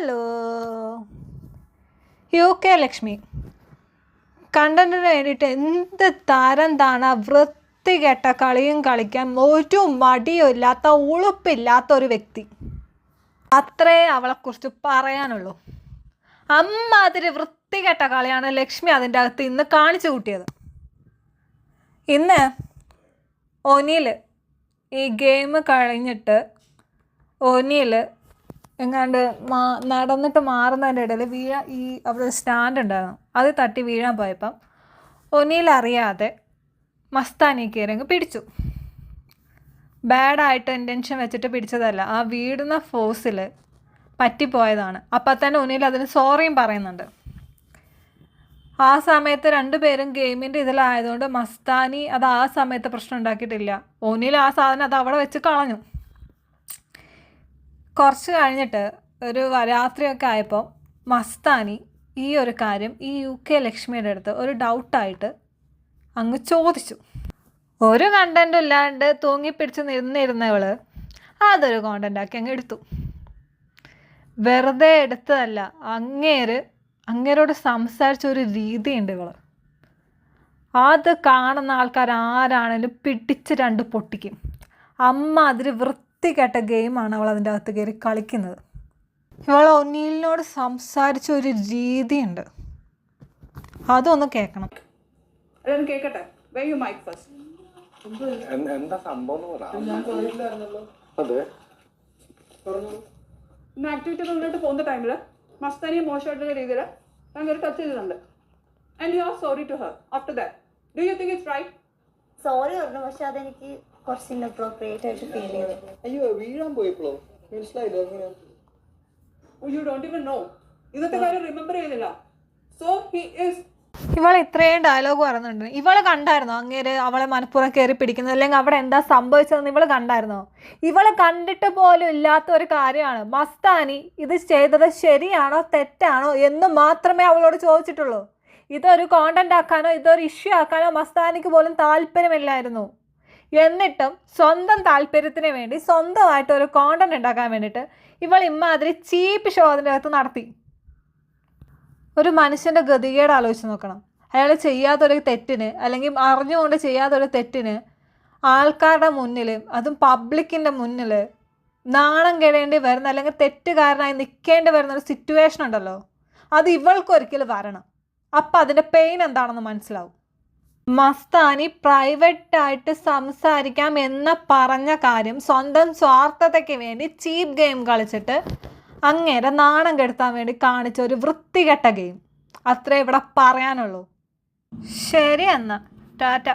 Hello U K Lakshmi കണ്ടന്റിന് വേണ്ടിയിട്ട് എന്ത് തരം താണ വൃത്തികെട്ട കളിയും കളിക്കാൻ ഒരു മടിയും ഇല്ലാത്ത ഉളുപ്പില്ലാത്ത ഒരു വ്യക്തി. അത്രേ അവളെക്കുറിച്ച് പറയാനുള്ളൂ. അമ്മാതിരി വൃത്തികെട്ട കളിയാണ് ലക്ഷ്മി അതിന്റെ അകത്ത് ഇന്ന് കാണിച്ചു കൂട്ടിയത്. ഇന്ന് ഒനിയിൽ ഈ ഗെയിം കഴിഞ്ഞിട്ട് ഒനിയിൽ എങ്ങാണ്ട് മാ നടന്നിട്ട് മാറുന്നതിന്റെ ഇടയിൽ വീഴ ഈ അവിടെ സ്റ്റാൻഡ് ഉണ്ടായിരുന്നു. അത് തട്ടി വീഴാൻ പോയപ്പം ഒനിയിലറിയാതെ മസ്താനി കയറി അങ്ങ് പിടിച്ചു. ബാഡായിട്ട് ഇന്റൻഷൻ വെച്ചിട്ട് പിടിച്ചതല്ല ആ വീടുന്ന ഫോഴ്സിൽ പറ്റിപ്പോയതാണ്. അപ്പം തന്നെ ഒനിയിൽ അതിന് സോറിയും പറയുന്നുണ്ട്. ആ സമയത്ത് രണ്ടുപേരും ഗെയിമിന്റെ ഇതിലായതുകൊണ്ട് മസ്താനി അത് ആ സമയത്ത് പ്രശ്നം ഉണ്ടാക്കിയിട്ടില്ല. ഒനിയിൽ ആ സാധനം അത് അവിടെ വെച്ച് കളഞ്ഞു. കുറച്ച് കഴിഞ്ഞിട്ട് ഒരു രാത്രിയൊക്കെ ആയപ്പോൾ മസ്താനി ഈ ഒരു കാര്യം ഈ യു കെ ലക്ഷ്മിയുടെ അടുത്ത് ഒരു ഡൗട്ടായിട്ട് അങ്ങ് ചോദിച്ചു. ഒരു കണ്ടന്റും ഇല്ലാണ്ട് തൂങ്ങിപ്പിടിച്ച് നിന്നിരുന്നവൾ അതൊരു കോണ്ടന്റാക്കി അങ്ങ് എടുത്തു. വെറുതെ എടുത്തതല്ല അങ്ങേര് അങ്ങേരോട് സംസാരിച്ച ഒരു രീതിയുണ്ട് ഇവൾ. അത് കാണുന്ന ആൾക്കാർ ആരാണേലും പിടിച്ച് രണ്ട് പൊട്ടിക്കും. അമ്മ അതിൽ വൃത്തികെട്ട ഗെയിമാണ് അവൾ അതിന്റെ അകത്ത് കയറി കളിക്കുന്നത്. ഇവൾ ഒന്നീലിനോട് സംസാരിച്ച ഒരു രീതിയുണ്ട്. അതൊന്ന് കേൾക്കണം. ഫസ്റ്റ് എന്ത്- എന്താ സംഭവം ഇന്ന് ആക്ടിവിറ്റി മുന്നോട്ട് പോകുന്ന ടൈമിൽ മസ്താനിയെ മോശമായിട്ടുള്ള രീതിയിൽ ഞാൻ ഒരു ടച്ച് ചെയ്തിട്ടുണ്ട്. And you are sorry to her after that do you think it's right sorry പറഞ്ഞു. പക്ഷെ അതെനിക്ക് കുറച്ച് ഇൻഅപ്രോപ്രിയേറ്റ് ആയിട്ട് ഫീൽ ചെയ്തു. അയ്യോ വീഴാൻ പോയപ്പോഴോ? മനസ്സിലായില്ല യു ഡോണ്ട് ഇവൻ നോ ഇന്നത്തെ കാര്യം റിമെമ്പർ ചെയ്യുന്നില്ല സോ ഹി ഈസ് ഇവൾ ഇത്രയും ഡയലോഗ് പറയുന്നുണ്ട് ഇവൾ കണ്ടായിരുന്നോ? അങ്ങേര് അവളെ മനഃപൂർവം കയറി പിടിക്കുന്നത്? അല്ലെങ്കിൽ അവിടെ എന്താ സംഭവിച്ചതെന്ന് ഇവൾ കണ്ടായിരുന്നോ? ഇവൾ കണ്ടിട്ട് പോലും ഇല്ലാത്ത ഒരു കാര്യമാണ്. മസ്താനി ഇത് ചെയ്തത് ശരിയാണോ തെറ്റാണോ എന്ന് മാത്രമേ അവളോട് ചോദിച്ചിട്ടുള്ളൂ. ഇതൊരു കോണ്ടന്റ് ആക്കാനോ ഇതൊരു ഇഷ്യൂ ആക്കാനോ മസ്താനിക്ക് പോലും താല്പര്യമില്ലായിരുന്നു. എന്നിട്ടും സ്വന്തം താല്പര്യത്തിന് വേണ്ടി സ്വന്തമായിട്ട് ഒരു കോണ്ടന്റ് ഉണ്ടാക്കാൻ വേണ്ടിയിട്ട് ഇവൾ ഇമ്മാതിരി ചീപ്പ് ഷോ അതിന്റെ അകത്ത് നടത്തി. ഒരു മനുഷ്യന്റെ ഗതികേട് ആലോചിച്ച് നോക്കണം. അയാൾ ചെയ്യാത്തൊരു തെറ്റിന് അല്ലെങ്കിൽ അറിഞ്ഞുകൊണ്ട് ചെയ്യാത്തൊരു തെറ്റിന് ആൾക്കാരുടെ മുന്നിൽ അതും പബ്ലിക്കിന്റെ മുന്നിൽ നാണം കെടേണ്ടി വരുന്ന അല്ലെങ്കിൽ തെറ്റുകാരനായി നിൽക്കേണ്ടി വരുന്ന ഒരു സിറ്റുവേഷൻ ഉണ്ടല്ലോ. അത് ഇവൾക്കൊരിക്കലും വരണം. അപ്പം അതിന്റെ പെയിൻ എന്താണെന്ന് മനസ്സിലാവും. മസ്താനി പ്രൈവറ്റായിട്ട് സംസാരിക്കാം എന്ന പറഞ്ഞ കാര്യം സ്വന്തം സ്വാർത്ഥതയ്ക്ക് വേണ്ടി ചീപ്പ് ഗെയിം കളിച്ചിട്ട് അങ്ങേരെ നാണം കെടുത്താൻ വേണ്ടി കാണിച്ച ഒരു വൃത്തികെട്ട ഗെയിം. അത്രേ ഇവിടെ പറയാനുള്ളൂ. ശരി എന്നാ. ടാറ്റ.